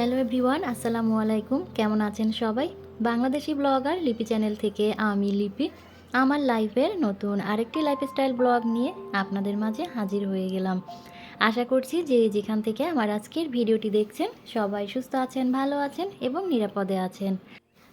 Hello everyone আসসালামু আলাইকুম কেমন আছেন সবাই? বাংলাদেশি ব্লগার লিপি চ্যানেল থেকে আমি লিপি। আমার লাইফের নতুন আরেকটি লাইফস্টাইল ব্লগ নিয়ে আপনাদের মাঝে হাজির হয়ে গেলাম। আশা করছি যে যেখান থেকে আমার আজকের ভিডিওটি দেখছেন, সবাই সুস্থ আছেন, ভালো আছেন এবং নিরাপদে আছেন।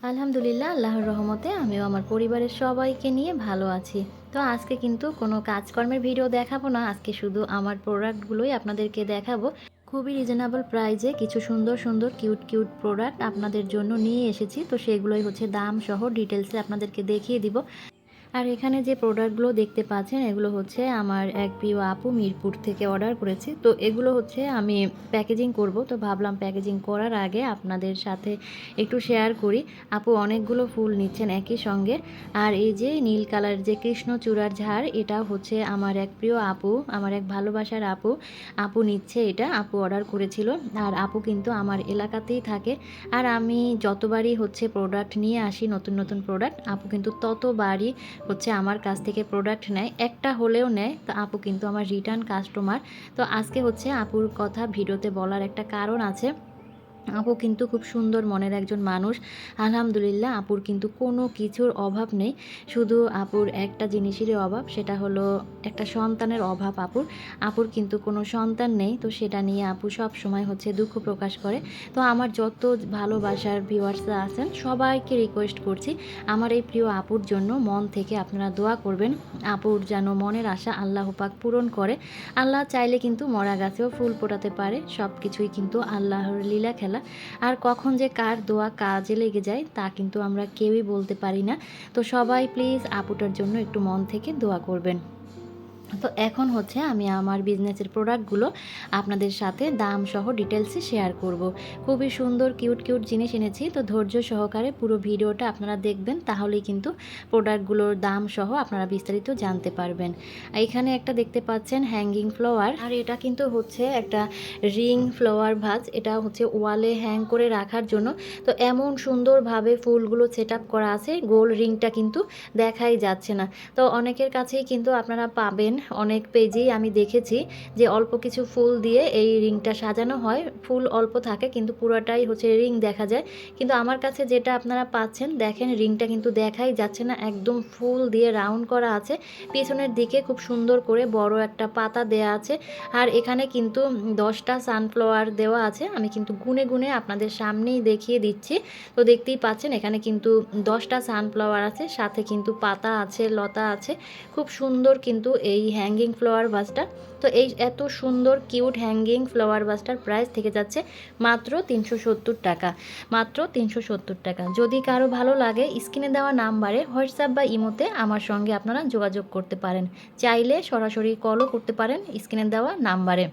আলহামদুলিল্লাহ, আল্লাহর রহমতে আমিও আমার পরিবারের সবাইকে নিয়ে ভালো আছি। তো আজকে কিন্তু কোনো কাজকর্মের ভিডিও দেখাবো না, আজকে শুধু আমার প্রোডাক্টগুলোই আপনাদেরকে দেখাবো। খুবই রিজনেবল প্রাইজে কিছু সুন্দর সুন্দর কিউট কিউট প্রোডাক্ট আপনাদের জন্য নিয়ে এসেছি। তো সেগুলোই হচ্ছে দাম সহ ডিটেলসে আপনাদেরকে দেখিয়ে দিব। আর এখানে যে প্রোডাক্টগুলো দেখতে পাচ্ছেন, এগুলো হচ্ছে আমার এক প্রিয় আপু মিরপুর থেকে অর্ডার করেছে। তো এগুলো হচ্ছে আমি প্যাকেজিং করব। তো ভাবলাম প্যাকেজিং করার আগে আপনাদের সাথে একটু শেয়ার করি। আপু অনেকগুলো ফুল নিচ্ছেন একই সঙ্গে। আর এই যে নীল কালার যে কৃষ্ণচূড়ার ঝাড়, এটা হচ্ছে আমার এক প্রিয় আপু, আমার এক ভালোবাসার আপু। আপু নিচ্ছে এটা, আপু অর্ডার করেছিল। আর আপু কিন্তু আমার এলাকাতেই থাকে। আর আমি যতবারই হচ্ছে প্রোডাক্ট নিয়ে আসি, নতুন নতুন প্রোডাক্ট, আপু কিন্তু ততবারই হচ্ছে আমার কাছ থেকে প্রোডাক্ট নেয়, একটা হলেও নেয়। তো আপু কিন্তু আমার রিটার্ন কাস্টমার তো আজকে হচ্ছে আপুর কথা ভিডিওতে বলার একটা কারণ আছে। আপু কিন্তু খুব সুন্দর মনের একজন মানুষ। আলহামদুলিল্লাহ, আপুর কিন্তু কোনো কিছুর অভাব নেই। শুধু আপুর একটা জিনিসেরই অভাব, সেটা হলো একটা সন্তানের অভাব আপুর। আপুর কিন্তু কোনো সন্তান নেই, তো সেটা নিয়ে আপু সব সময় হচ্ছে দুঃখ প্রকাশ করে। তো আমার যত ভালোবাসার ভিউয়ার্সরা আছেন, সবাইকে রিকোয়েস্ট করছি, আমার এই প্রিয় আপুর জন্য মন থেকে আপনারা দোয়া করবেন। আপুর যেন মনের আশা আল্লাহ পাক পূরণ করে। আল্লাহ চাইলে কিন্তু মরা গাছেও ফুল ফোটাতে পারে সব কিছুই কিন্তু আল্লাহর লীলা খেলা। আর কখন যে কার দোয়া কাজে লেগে যায়, তা কিন্তু আমরা কেউই বলতে পারি না। তো সবাই প্লিজ আপুটার জন্য একটু মন থেকে দোয়া করবেন। তো এখন হচ্ছে আমি আমার বিজনেসের প্রোডাক্টগুলো আপনাদের সাথে দাম সহ ডিটেলসে শেয়ার করব। খুবই সুন্দর কিউট কিউট জিনিস এনেছি। তো ধৈর্য সহকারে পুরো ভিডিওটা আপনারা দেখবেন, তাহলেই কিন্তু প্রোডাক্টগুলোর দাম সহ আপনারা বিস্তারিত জানতে পারবেন। এখানে একটা দেখতে পাচ্ছেন হ্যাঙ্গিং ফ্লাওয়ার আর এটা কিন্তু হচ্ছে একটা রিং ফ্লাওয়ার ভাজ। এটা হচ্ছে ওয়ালে হ্যাং করে রাখার জন্য। তো এমন সুন্দরভাবে ফুলগুলো সেট করা আছে। গোল রিংটা কিন্তু দেখাই যাচ্ছে না। তো অনেকের কাছেই কিন্তু আপনারা পাবেন অনেক পেজেই আমি দেখেছি যে অল্প কিছু ফুল দিয়ে এই রিংটা সাজানো হয়। ফুল অল্প থাকে, কিন্তু পুরোটাই হচ্ছে রিং দেখা যায়। কিন্তু আমার কাছে যেটা আপনারা পাচ্ছেন, দেখেন রিংটা কিন্তু দেখাই যাচ্ছে না, একদম ফুল দিয়ে রাউন্ড করা আছে। পিছনের দিকে খুব সুন্দর করে বড় একটা পাতা দেয়া আছে। আর এখানে কিন্তু দশটা সানফ্লাওয়ার দেওয়া আছে, আমি কিন্তু গুনে গুনে আপনাদের সামনেই দেখিয়ে দিচ্ছি। তো দেখতেই পাচ্ছেন, এখানে কিন্তু দশটা সানফ্লাওয়ার আছে, সাথে কিন্তু পাতা আছে, লতা আছে। খুব সুন্দর কিন্তু এই হ্যাঙ্গিং ফ্লাওয়ার ভাসটা তো এই এত সুন্দর কিউট হ্যাঙ্গিং ফ্লাওয়ার ভাসটার প্রাইস থেকে যাচ্ছে মাত্র তিনশো সত্তর টাকা। মাত্র তিনশো সত্তর টাকা। যদি কারও ভালো লাগে, স্ক্রিনে দেওয়া নাম্বারে হোয়াটসঅ্যাপ বা ইমোতে আমার সঙ্গে আপনারা যোগাযোগ করতে পারেন। চাইলে সরাসরি কলও করতে পারেন স্ক্রিনে দেওয়া নাম্বারে।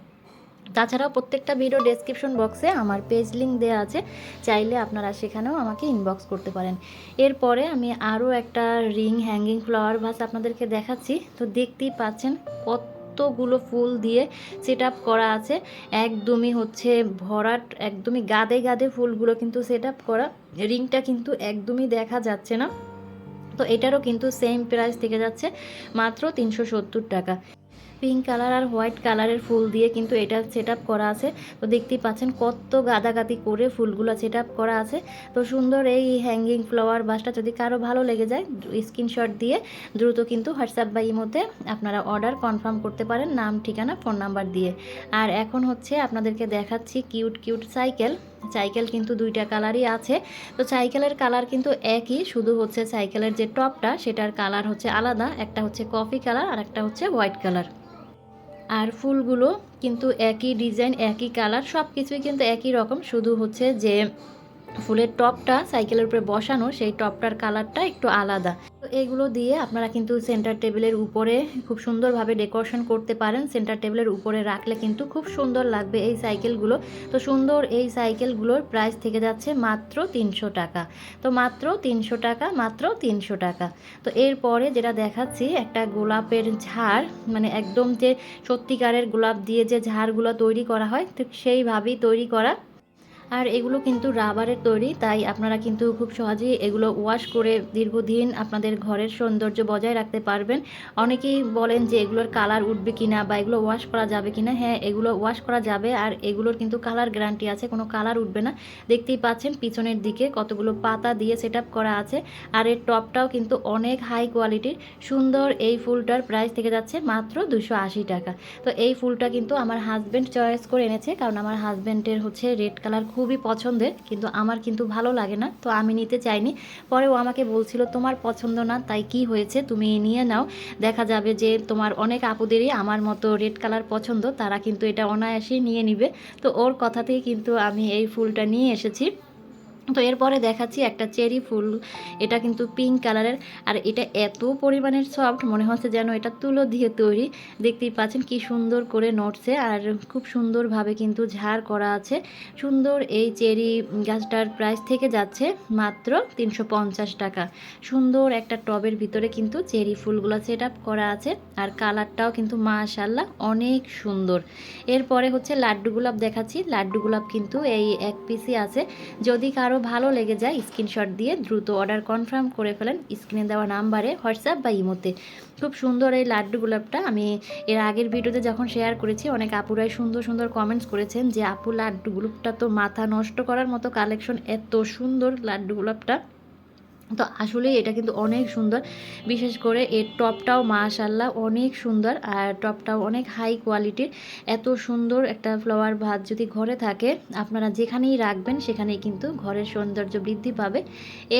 তাছাড়াও প্রত্যেকটা ভিডিও ডেসক্রিপশন বক্সে আমার পেজ লিঙ্ক দেওয়া আছে, চাইলে আপনারা সেখানেও আমাকে ইনবক্স করতে পারেন। এরপরে আমি আরও একটা রিং হ্যাঙ্গিং ফ্লাওয়ার ভাস আপনাদেরকে দেখাচ্ছি। তো দেখতেই পাচ্ছেন কতগুলো ফুল দিয়ে সেট আপ করা আছে। একদমই হচ্ছে ভরাট, একদমই গাদে গাদে ফুলগুলো কিন্তু সেট আপ করা। রিংটা কিন্তু একদমই দেখা যাচ্ছে না। তো এটারও কিন্তু সেম প্রাইস থেকে যাচ্ছে মাত্র তিনশো সত্তর টাকা। পিঙ্ক কালার আর হোয়াইট কালারের ফুল দিয়ে কিন্তু এটা সেট করা আছে। তো দেখতেই পাচ্ছেন কত গাদাগাদি করে ফুলগুলো সেট করা আছে। তো সুন্দর এই হ্যাঙ্গিং ফ্লাওয়ার বাসটা যদি কারও ভালো লেগে যায় স্ক্রিনশট দিয়ে দ্রুত কিন্তু হোয়াটসঅ্যাপ বা ইমোতে আপনারা অর্ডার কনফার্ম করতে পারেন, নাম, ঠিকানা ফোন নাম্বার দিয়ে। আর এখন হচ্ছে আপনাদেরকে দেখাচ্ছি কিউট কিউট সাইকেল সাইকেল কিন্তু দুইটা কালারই আছে। তো সাইকেলের কালার কিন্তু একই, শুধু হচ্ছে সাইকেলের যে টপটা সেটার কালার হচ্ছে আলাদা। একটা হচ্ছে কফি কালার আর একটা হচ্ছে হোয়াইট কালার আর ফুলগুলো কিন্তু একই ডিজাইন, একই কালার সব কিছুই কিন্তু একই রকম। শুধু হচ্ছে যে ফুলের টপটা সাইকেলের উপরে বসানো, সেই টপটার কালারটা একটু আলাদা। তো এগুলো দিয়ে আপনারা কিন্তু সেন্টার টেবিলের উপরে খুব সুন্দরভাবে ডেকোরেশন করতে পারেন। সেন্টার টেবিলের উপরে রাখলে কিন্তু খুব সুন্দর লাগবে এই সাইকেলগুলো। তো সুন্দর এই সাইকেলগুলোর প্রাইস থেকে যাচ্ছে মাত্র তিনশো টাকা। তো মাত্র তিনশো টাকা, মাত্র তিনশো টাকা। তো এরপরে যেটা দেখাচ্ছি, একটা গোলাপের ঝাড় মানে একদম যে সত্যিকারের গোলাপ দিয়ে যে ঝাড়গুলো তৈরি করা হয় তো সেইভাবেই তৈরি করা আর এগুলো কিন্তু রাবারের তৈরি, তাই আপনারা কিন্তু খুব সহজেই এগুলো ওয়াশ করে দীর্ঘদিন আপনাদের ঘরের সৌন্দর্য বজায় রাখতে পারবেন। অনেকেই বলেন যে এগুলোর কালার উঠবে কিনা বা এগুলো ওয়াশ করা যাবে কিনা। হ্যাঁ এগুলো ওয়াশ করা যাবে আর এগুলোর কিন্তু কালার গ্যারান্টি আছে, কোনো কালার উঠবে না। দেখতেই পাচ্ছেন পিছনের দিকে কতগুলো পাতা দিয়ে সেট করা আছে আর এর টপটাও কিন্তু অনেক হাই কোয়ালিটির সুন্দর এই ফুলটার প্রাইস থেকে যাচ্ছে মাত্র দুশো টাকা। তো এই ফুলটা কিন্তু আমার হাজব্যান্ড চয়েস করে এনেছে, কারণ আমার হাজব্যান্ডের হচ্ছে রেড কালার খুবই পছন্দের, কিন্তু আমার কিন্তু ভালো লাগে না, তো আমি নিতে চাইনি। পরে ও আমাকে বলছিল, তোমার পছন্দ না, তাই কি হয়েছে? তুমি নিয়ে নাও। দেখা যাবে যে তোমার অনেক আপুদেরই আমার মতো রেড কালার পছন্দ, তারা কিন্তু এটা অনায়াসেই নিয়ে নিবে। তো ওর কথাতেই কিন্তু আমি এই ফুলটা নিয়ে এসেছি। তো এরপরে দেখাচ্ছি একটা চেরি ফুল। এটা কিন্তু পিঙ্ক কালারের আর এটা এত পরিমাণের সফট মনে হচ্ছে যেন এটা তুলো দিয়ে তৈরি। দেখতেই পাচ্ছেন কি সুন্দর করে নড়ছে আর খুব সুন্দরভাবে কিন্তু ঝাড় করা আছে। সুন্দর এই চেরি গাছটার প্রাইস থেকে যাচ্ছে মাত্র তিনশো পঞ্চাশ টাকা। সুন্দর একটা টবের ভিতরে কিন্তু চেরি ফুলগুলো সেট আপ করা আছে। আর কালারটাও কিন্তু মাশাল্লাহ অনেক সুন্দর। এরপরে হচ্ছে লাড্ডু গোলাপ দেখাচ্ছি। লাড্ডু গোলাপ কিন্তু এই এক পিসই আছে। যদি কারও ভালো লেগে যায়, স্ক্রিনশট দিয়ে দ্রুত অর্ডার কনফার্ম করে ফেলেন স্ক্রিনে দেওয়া নাম্বারে হোয়াটসঅ্যাপ বা ইমোতে। খুব সুন্দর এই লাড্ডু গোলাপটা। আমি এর আগের ভিডিওতে যখন শেয়ার করেছি, অনেক আপুরাই সুন্দর সুন্দর কমেন্টস করেছেন যে, আপু, লাড্ডু গোলাপটা তো মাথা নষ্ট করার মতো কালেকশন এত সুন্দর লাড্ডু গোলাপটা। তো আসলেই এটা কিন্তু অনেক সুন্দর। বিশেষ করে এর টপটাও মাশাল্লাহ অনেক সুন্দর আর টপটাও অনেক হাই কোয়ালিটির এত সুন্দর একটা ফ্লাওয়ার ভাত যদি ঘরে থাকে, আপনারা যেখানেই রাখবেন সেখানেই কিন্তু ঘরের সৌন্দর্য বৃদ্ধি পাবে।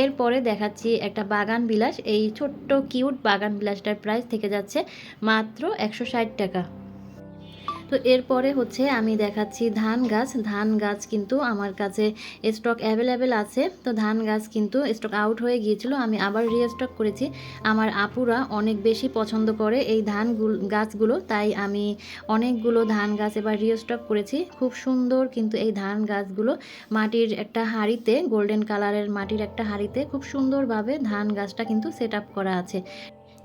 এরপরে দেখাচ্ছি একটা বাগান বিলাস। এই ছোট্ট কিউট বাগান বিলাসটার প্রাইস থেকে যাচ্ছে মাত্র একশো ষাট টাকা। তো এরপরে হচ্ছে আমি দেখাচ্ছি ধান গাছ। ধান গাছ কিন্তু আমার কাছে স্টক অ্যাভেলেবেল আছে। তো ধান গাছ কিন্তু স্টক আউট হয়ে গিয়েছিল। আমি আবার রিস্টক করেছি। আমার আপুরা অনেক বেশি পছন্দ করে এই ধান গাছগুলো। তাই আমি অনেকগুলো ধান গাছ এবার রিস্টক করেছি। খুব সুন্দর কিন্তু এই ধান গাছগুলো। মাটির একটা হাঁড়িতে গোল্ডেন কালারের মাটির একটা হাঁড়িতে খুব সুন্দরভাবে ধান গাছটা কিন্তু সেট করা আছে।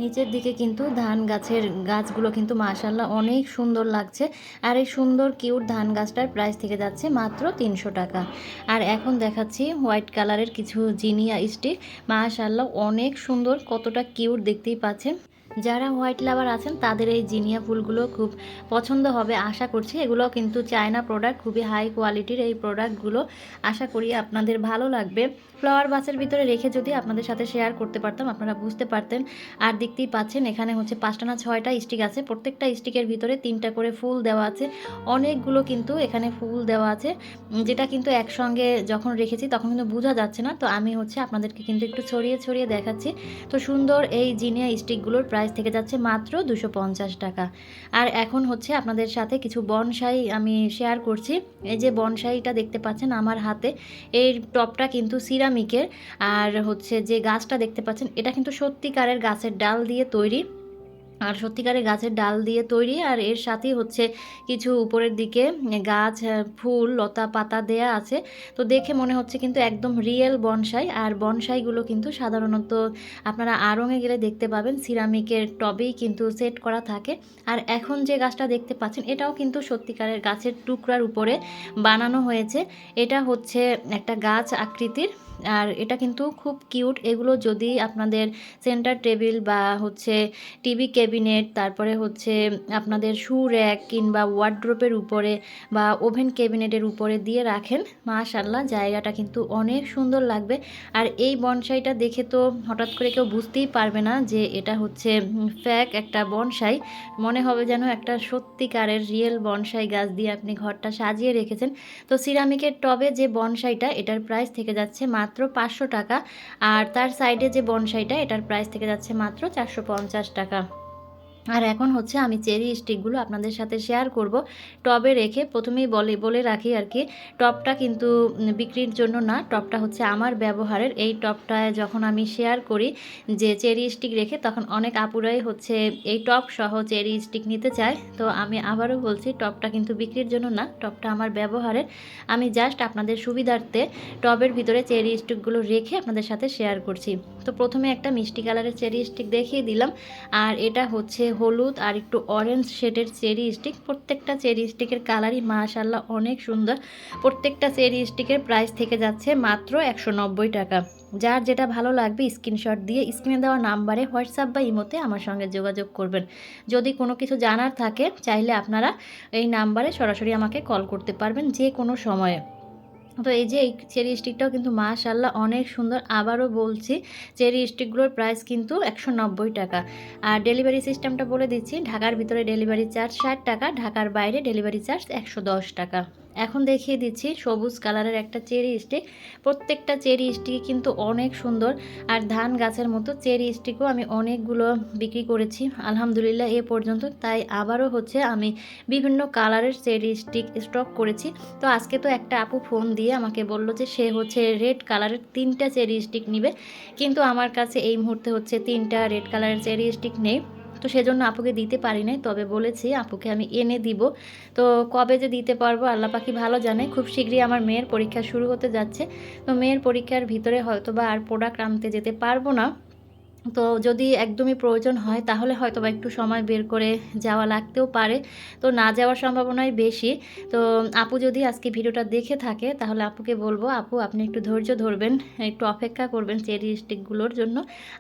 নিচের দিকে কিন্তু ধান গাছের গাছগুলো কিন্তু মাশাল্লাহ অনেক সুন্দর লাগছে। আর এই সুন্দর কিউট ধান গাছটার প্রাইস থেকে যাচ্ছে মাত্র তিনশো টাকা। আর এখন দেখাচ্ছি হোয়াইট কালারের কিছু জিনিয়া স্টিক। মাশাল্লাহ অনেক সুন্দর, কতটা কিউট দেখতেই পাচ্ছেন। যারা হোয়াইট লাভার আছেন, তাদের এই জিনিয়া ফুলগুলো খুব পছন্দ হবে। আশা করছি এগুলো কিন্তু চায়না প্রোডাক্ট খুবই হাই কোয়ালিটির এই প্রোডাক্টগুলো আশা করি আপনাদের ভালো লাগবে। ফ্লাওয়ার বাসের ভিতরে রেখে যদি আপনাদের সাথে শেয়ার করতে পারতাম, আপনারা বুঝতে পারতেন। আর দেখতেই পাচ্ছেন, এখানে হচ্ছে পাঁচটা না ছয়টা স্টিক আছে। প্রত্যেকটা স্টিকের ভিতরে তিনটা করে ফুল দেওয়া আছে। অনেকগুলো কিন্তু এখানে ফুল দেওয়া আছে। যেটা কিন্তু একসঙ্গে যখন রেখেছি, তখন কিন্তু বোঝা যাচ্ছে না। তো আমি হচ্ছে আপনাদেরকে কিন্তু একটু ছড়িয়ে ছড়িয়ে দেখাচ্ছি। তো সুন্দর এই জিনিয়া স্টিকগুলোর প্রাইস থেকে যাচ্ছে মাত্র দুশো পঞ্চাশ টাকা। আর এখন হচ্ছে আপনাদের সাথে কিছু বনসাই আমি শেয়ার করছি। এই যে বনসাইটা দেখতে পাচ্ছেন আমার হাতে, এর টপটা কিন্তু সিরামিকের আর হচ্ছে যে গাছটা দেখতে পাচ্ছেন, এটা কিন্তু সত্যিকারের গাছের ডাল দিয়ে তৈরি। আর সত্যিকারে গাছের ডাল দিয়ে তৈরি, আর এর সাথেই হচ্ছে কিছু উপরের দিকে গাছ ফুল, লতা পাতা দেয়া আছে। তো দেখে মনে হচ্ছে কিন্তু একদম রিয়েল বনসাই, আর বনসাইগুলো কিন্তু সাধারণত আপনারা আড়ঙে গেলে দেখতে পাবেন, সিরামিকের টবেই কিন্তু সেট করা থাকে। আর এখন যে গাছটা দেখতে পাচ্ছেন, এটাও কিন্তু সত্যিকারের গাছের টুকরার উপরে বানানো হয়েছে। এটা হচ্ছে একটা গাছ আকৃতির। আর এটা কিন্তু খুব কিউট। এগুলো যদি আপনাদের সেন্টার টেবিল বা হচ্ছে টিভি ক্যাবিনেট, তারপরে হচ্ছে আপনাদের শু র্যাক কিংবা ওয়ার্ড্রোপের উপরে বা ওভেন ক্যাবিনেটের উপরে দিয়ে রাখেন মাশাল্লাহ জায়গাটা কিন্তু অনেক সুন্দর লাগবে। আর এই বনসাইটা দেখে তো হঠাৎ করে কেউ বুঝতেই পারবে না যে এটা হচ্ছে ফ্যাক একটা বনসাই। মনে হবে যেন একটা সত্যিকারের রিয়েল বনসাই গাছ দিয়ে আপনি ঘরটা সাজিয়ে রেখেছেন। তো সিরামিকের টবে যে বনসাইটা, এটার প্রাইস থেকে যাচ্ছে মাত্র পাঁচশো টাকা। আর তার সাইডে যে বনসাইটা এটার প্রাইস থেকে যাচ্ছে মাত্র চারশো পঞ্চাশ টাকা। আর এখন হচ্ছে আমি চেরি স্টিকগুলো আপনাদের সাথে শেয়ার করব। টবে রেখে প্রথমেই বলে বলে রাখি আর কি টপটা কিন্তু বিক্রির জন্য না টপটা হচ্ছে আমার ব্যবহারের। এই টপটায় যখন আমি শেয়ার করি যে চেরি স্টিক রেখে, তখন অনেক আপুরাই হচ্ছে এই টপ সহ চেরি স্টিক নিতে চায়। তো আমি আবারও বলছি টপটা কিন্তু বিক্রির জন্য না টপটা আমার ব্যবহারের। আমি জাস্ট আপনাদের সুবিধার্থে টবের ভিতরে চেরি স্টিকগুলো রেখে আপনাদের সাথে শেয়ার করছি। তো প্রথমে একটা মিষ্টি কালারের চেরি স্টিক দেখিয়ে দিলাম। আর এটা হচ্ছে হলুদ আর একটু অরেঞ্জ শেডের চেরি স্টিক প্রত্যেকটা চেরি স্টিকের কালারই মাশাল্লাহ অনেক সুন্দর। প্রত্যেকটা চেরি স্টিকের প্রাইস থেকে যাচ্ছে মাত্র একশো নব্বই টাকা। যার যেটা ভালো লাগবে স্ক্রিনশট দিয়ে স্ক্রিনে দেওয়া নাম্বারে হোয়াটসঅ্যাপ বা ইমোতে আমার সঙ্গে যোগাযোগ করবেন। যদি কোনো কিছু জানার থাকে, চাইলে আপনারা এই নাম্বারে সরাসরি আমাকে কল করতে পারবেন যে কোনো সময়ে। তো এই যে এই চেরি স্টিকটাও কিন্তু মাশাল্লাহ অনেক সুন্দর। আবারও বলছি, চেরি স্টিকগুলোর প্রাইস কিন্তু একশো নব্বই টাকা। আর ডেলিভারি সিস্টেমটা বলে দিচ্ছি, ঢাকার ভিতরে ডেলিভারি চার্জ ষাট টাকা, ঢাকার বাইরে ডেলিভারি চার্জ একশো দশ টাকা। এখন দেখিয়ে দিচ্ছি সবুজ কালারের একটা চেরি স্টিক। প্রত্যেকটা চেরি স্টিক কিন্তু অনেক সুন্দর। আর ধান গাছের মতো চেরি স্টিকও আমি অনেকগুলো বিক্রি করেছি। আলহামদুলিল্লাহ এ পর্যন্ত। তাই আবারও হচ্ছে আমি বিভিন্ন কালারের চেরি স্টিক স্টক করেছি। তো আজকে তো একটা আপু ফোন দিয়ে আমাকে বলল যে সে হচ্ছে রেড কালারের তিনটা চেরি স্টিক নিবে। কিন্তু আমার কাছে এই মুহূর্তে হচ্ছে তিনটা রেড কালারের চেরি স্টিক নেই। তো সেজন্য আপুকে দিতে পারি নাই, তবে বলেছি আপুকে আমি এনে দিব। তো কবে যে দিতে পারব আল্লাহ পাখি ভালো জানে। খুব শীঘ্রই আমার মেয়ের পরীক্ষা শুরু হতে যাচ্ছে। তো মেয়ের পরীক্ষার ভিতরে হয়তো বা আর প্রোডাক্ট আনতে যেতে পারব না। তো যদি একদমই প্রয়োজন হয়, তাহলে হয়তো বা একটু সময় বের করে যাওয়া লাগতেও পারে। তো না যাওয়ার সম্ভাবনাই বেশি। তো আপু যদি আজকে ভিডিওটা দেখে থাকে, তাহলে আপুকে বলব, আপু আপনি একটু ধৈর্য ধরবেন, একটু অপেক্ষা করবেন চেরি স্টিকগুলোর জন্য।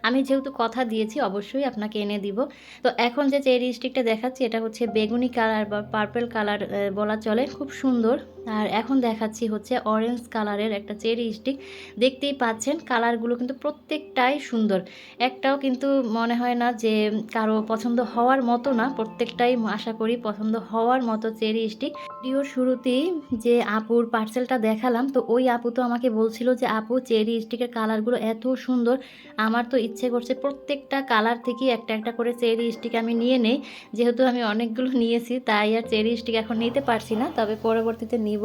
আমি যেহেতু কথা দিয়েছি, অবশ্যই আপনাকে এনে দিব। তো এখন যে চেরি স্টিকটা দেখাচ্ছি, এটা হচ্ছে বেগুনি কালার বা পার্পেল কালার বলা চলে। খুব সুন্দর। আর এখন দেখাচ্ছি হচ্ছে অরেঞ্জ কালারের একটা চেরি স্টিক দেখতেই পাচ্ছেন কালারগুলো কিন্তু প্রত্যেকটাই সুন্দর। একটাও কিন্তু মনে হয় না যে কারও পছন্দ হওয়ার মতো না, প্রত্যেকটাই আশা করি পছন্দ হওয়ার মতো চেরি স্টিক ভিডিওর শুরুতেই যে আপুর পার্সেলটা দেখালাম, তো ওই আপু তো আমাকে বলছিল যে, আপু, চেরি স্টিকের কালারগুলো এত সুন্দর। আমার তো ইচ্ছে করছে প্রত্যেকটা কালার থেকেই একটা একটা করে চেরি স্টিক আমি নিয়ে নেই। যেহেতু আমি অনেকগুলো নিয়েছি, তাই আর চেরি স্টিক এখন নিতে পারছি না। তবে পরবর্তীতে নিব।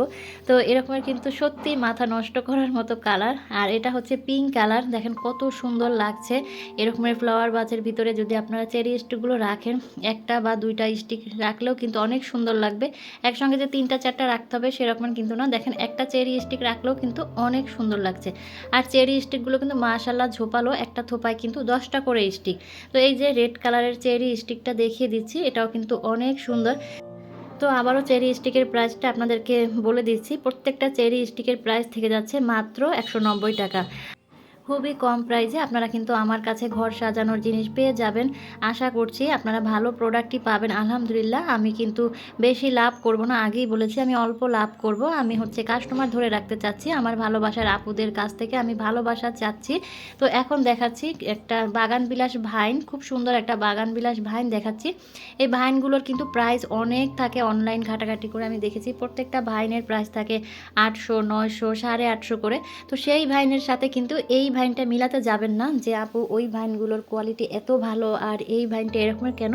তো এরকমের কিন্তু সত্যি মাথা নষ্ট করার মতো কালার। আর এটা হচ্ছে পিঙ্ক কালার। দেখেন কত সুন্দর লাগছে। এরকমের ফ্লাওয়ার বাজের ভিতরে যদি আপনারা চেরি স্টিকগুলো রাখেন, একটা বা দুইটা স্টিক রাখলেও কিন্তু অনেক সুন্দর লাগবে। একসঙ্গে যে তিনটা, চারটা রাখতে হবে সেরকম কিন্তু না। দেখেন একটা চেরি স্টিক রাখলেও কিন্তু অনেক সুন্দর লাগছে। আর চেরি স্টিকগুলো কিন্তু মাশাল্লাহ ঝোপালো। একটা থোপায় কিন্তু দশটা করে স্টিক তো এই যে রেড কালারের চেরি স্টিকটা দেখিয়ে দিচ্ছি, এটাও কিন্তু অনেক সুন্দর। তো আবারও চেরি স্টিকের প্রাইসটা আপনাদেরকে বলে দিচ্ছি। প্রত্যেকটা চেরি স্টিকের প্রাইস থেকে যাচ্ছে মাত্র একশো নব্বই টাকা। খুবই কম প্রাইসে আপনারা কিন্তু আমার কাছে ঘর সাজানোর জিনিস পেয়ে যাবেন। আশা করছি আপনারা ভালো প্রোডাক্টই পাবেন। আলহামদুলিল্লাহ, আমি কিন্তু বেশি লাভ করব না। আগেই বলেছি, আমি অল্প লাভ করব। আমি হচ্ছে কাস্টমার ধরে রাখতে চাচ্ছি। আমার ভালোবাসার আপুদের কাছ থেকে আমি ভালোবাসা চাচ্ছি। তো এখন দেখাচ্ছি একটা বাগান বিলাস ভাইন, খুব সুন্দর একটা বাগান বিলাস ভাইন দেখাচ্ছি। এই ভাইনগুলোর কিন্তু প্রাইস অনেক থাকে। অনলাইন ঘাটাঘাটি করে আমি দেখেছি, প্রত্যেকটা ভাইনের প্রাইস থাকে আটশো, নয়শো, সাড়ে আটশো করে। তো সেই ভাইনের সাথে কিন্তু এই ভাইনটা মিলাতে যাবেন না যে, আপু, ওই ভাইনগুলোর কোয়ালিটি এত ভালো আর এই ভাইনটা এরকমের কেন?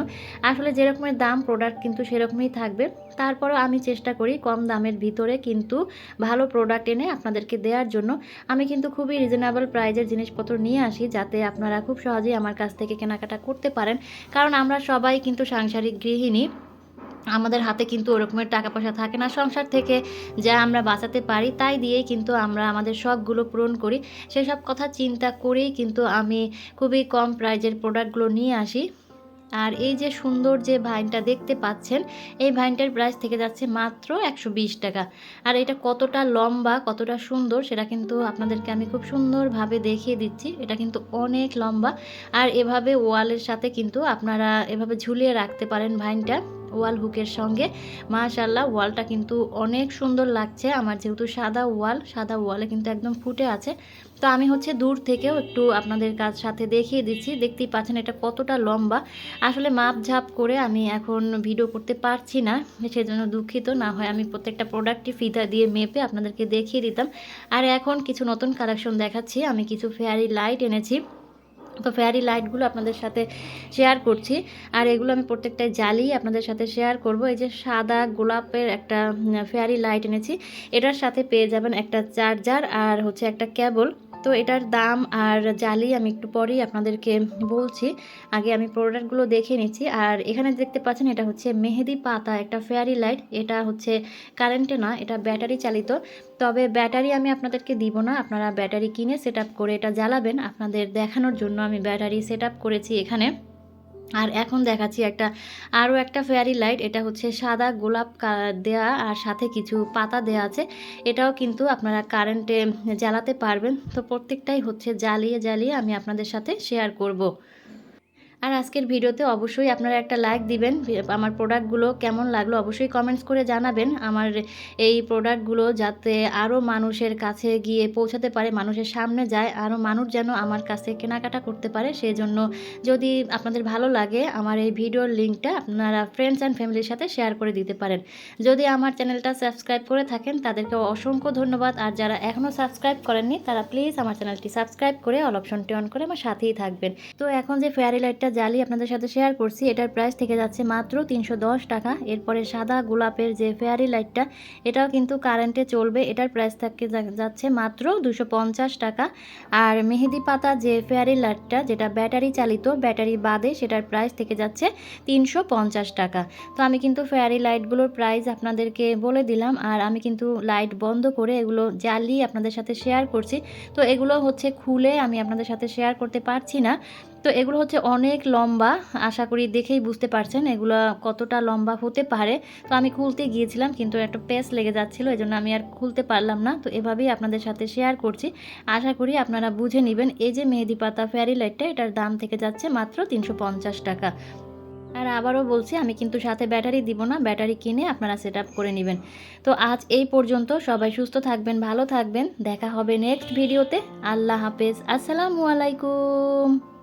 আসলে যেরকমের দাম প্রোডাক্ট কিন্তু সেরকমই থাকবে। তারপরও আমি চেষ্টা করি কম দামের ভিতরে কিন্তু ভালো প্রোডাক্ট এনে আপনাদেরকে দেওয়ার জন্য। আমি কিন্তু খুবই রিজনেবল প্রাইজের জিনিসপত্র নিয়ে আসি যাতে আপনারা খুব সহজেই আমার কাছ থেকে কেনাকাটা করতে পারেন। কারণ আমরা সবাই কিন্তু সাংসারিক গৃহিণী। আমাদের হাতে কিন্তু ওরকমের টাকা পয়সা থাকে না সংসার থেকে, যা আমরা বাঁচাতে পারি, তাই দিয়েই কিন্তু আমরা আমাদের শখগুলো পূরণ করি। সেসব কথা চিন্তা করেই কিন্তু আমি খুবই কম প্রাইজের প্রোডাক্টগুলো নিয়ে আসি। আর এই যে সুন্দর যে ভাইনটা দেখতে পাচ্ছেন, এই ভাইনটার প্রাইস থেকে যাচ্ছে মাত্র একশো বিশ টাকা। আর এটা কতটা লম্বা, কতটা সুন্দর, সেটা কিন্তু আপনাদেরকে আমি খুব সুন্দরভাবে দেখিয়ে দিচ্ছি। এটা কিন্তু অনেক লম্বা। আর এভাবে ওয়ালের সাথে কিন্তু আপনারা এভাবে ঝুলিয়ে রাখতে পারেন ভাইনটা। ওয়াল হুকের সঙ্গে। মাশাল্লাহ ওয়ালটা কিন্তু অনেক সুন্দর লাগছে। আমার যেহেতু সাদা ওয়াল, সাদা ওয়ালে কিন্তু একদম ফুটে আছে। তো আমি হচ্ছে দূর থেকেও একটু আপনাদের কাজ সাথে দেখিয়ে দিচ্ছি। দেখতেই পাচ্ছেন এটা কতটা লম্বা। আসলে মাপ ঝাপ করে আমি এখন ভিডিও করতে পারছি না, সেজন্য দুঃখিত। না হয় আমি প্রত্যেকটা প্রোডাক্টই ফিতা দিয়ে মেপে আপনাদেরকে দেখিয়ে দিতাম। আর এখন কিছু নতুন কালেকশন দেখাচ্ছি। আমি কিছু ফেয়ারি লাইট এনেছি। তো ফেয়ারি লাইটগুলো আপনাদের সাথে শেয়ার করছি। আর এগুলো আমি প্রত্যেকটাই জালি আপনাদের সাথে শেয়ার করব। এই যে সাদা গোলাপের একটা ফেয়ারি লাইট এনেছি। এটার সাথে পেয়ে যাবেন একটা চার্জার আর হচ্ছে একটা কেবল তো এটার দাম আর জালি আমি একটু পরেই আপনাদেরকে বলছি। আগে আমি প্রোডাক্টগুলো দেখে নিচ্ছি। আর এখানে দেখতে পাচ্ছেন এটা হচ্ছে মেহেদি পাতা, একটা ফেয়ারি লাইট এটা হচ্ছে কারেন্টে না, এটা ব্যাটারি চালিত। তবে ব্যাটারি আমি আপনাদেরকে দিব না। আপনারা ব্যাটারি কিনে সেট করে এটা জ্বালাবেন। আপনাদের দেখানোর জন্য আমি ব্যাটারি সেট করেছি এখানে। আর এখন দেখাচ্ছি একটা, আরও একটা ফেয়ারি লাইট এটা হচ্ছে সাদা গোলাপ দেয়া, আর সাথে কিছু পাতা দেয়া আছে এটাও কিন্তু আপনারা কারেন্টে জ্বালাতে পারবেন তো প্রত্যেকটাই হচ্ছে জ্বালিয়ে জ্বালিয়ে আমি আপনাদের সাথে শেয়ার করব। আর আজকের ভিডিওতে অবশ্যই আপনারা একটা লাইক দিবেন। আমার প্রোডাক্টগুলো কেমন লাগল অবশ্যই কমেন্টস করে জানাবেন। আমার এই প্রোডাক্টগুলো যাতে আরও মানুষের কাছে গিয়ে পৌঁছাতে পারে, মানুষের সামনে যায় আরও মানুষ যেন আমার কাছে কেনাকাটা করতে পারে সেই জন্য যদি আপনাদের ভালো লাগে, আমার এই ভিডিওর লিঙ্কটা আপনারা ফ্রেন্ডস অ্যান্ড ফ্যামিলির সাথে শেয়ার করে দিতে পারেন। যদি আমার চ্যানেলটা সাবস্ক্রাইব করে থাকেন, তাদেরকে অসংখ্য ধন্যবাদ। আর যারা এখনও সাবস্ক্রাইব করেননি, তারা প্লিজ আমার চ্যানেলটি সাবস্ক্রাইব করে অল অপশনটি অন করে আমার সাথেই থাকবেন। তো এখন যে ফেয়ারি লাইটটা জালি আপনাদের সাথে শেয়ার করছি, এটার প্রাইস থেকে যাচ্ছে মাত্র তিনশো দশ টাকা। এরপরে সাদা গোলাপের যে ফেয়ারি লাইটটা এটাও কিন্তু কারেন্টে চলবে, এটার প্রাইস থেকে যাচ্ছে মাত্র দুশো টাকা। আর মেহেদি পাতা যে ফেয়ারি লাইটটা যেটা ব্যাটারি চালিত ব্যাটারি বাদে সেটার প্রাইস থেকে যাচ্ছে তিনশো পঞ্চাশ টাকা। তো আমি কিন্তু ফেয়ারি লাইটগুলোর প্রাইস আপনাদেরকে বলে দিলাম, আর আমি কিন্তু লাইট বন্ধ করে এগুলো জ্বালিয়ে আপনাদের সাথে শেয়ার করছি। তো এগুলো হচ্ছে খুলে আমি আপনাদের সাথে শেয়ার করতে পারছি না। তো এগুলো হচ্ছে অনেক লম্বা, আশা করি দেখেই বুঝতে পারছেন এগুলো কতটা লম্বা হতে পারে। তো আমি খুলতে গিয়েছিলাম কিন্তু একটা পেস লেগে যাচ্ছিল এই জন্য আমি আর খুলতে পারলাম না। তো এভাবেই আপনাদের সাথে শেয়ার করছি। আশা করি আপনারা বুঝে নেবেন, এই যে মেহেদি পাতা ফেয়ারি লাইটটা এটার দাম থেকে যাচ্ছে মাত্র তিনশো পঞ্চাশ টাকা। আর আবারও বলছি, আমি কিন্তু সাথে ব্যাটারি দিব না, ব্যাটারি কিনে আপনারা সেট করে নেবেন। তো আজ এই পর্যন্ত, সবাই সুস্থ থাকবেন, ভালো থাকবেন, দেখা হবে নেক্সট ভিডিওতে। আল্লাহ হাফেজ, আসসালামু আলাইকুম।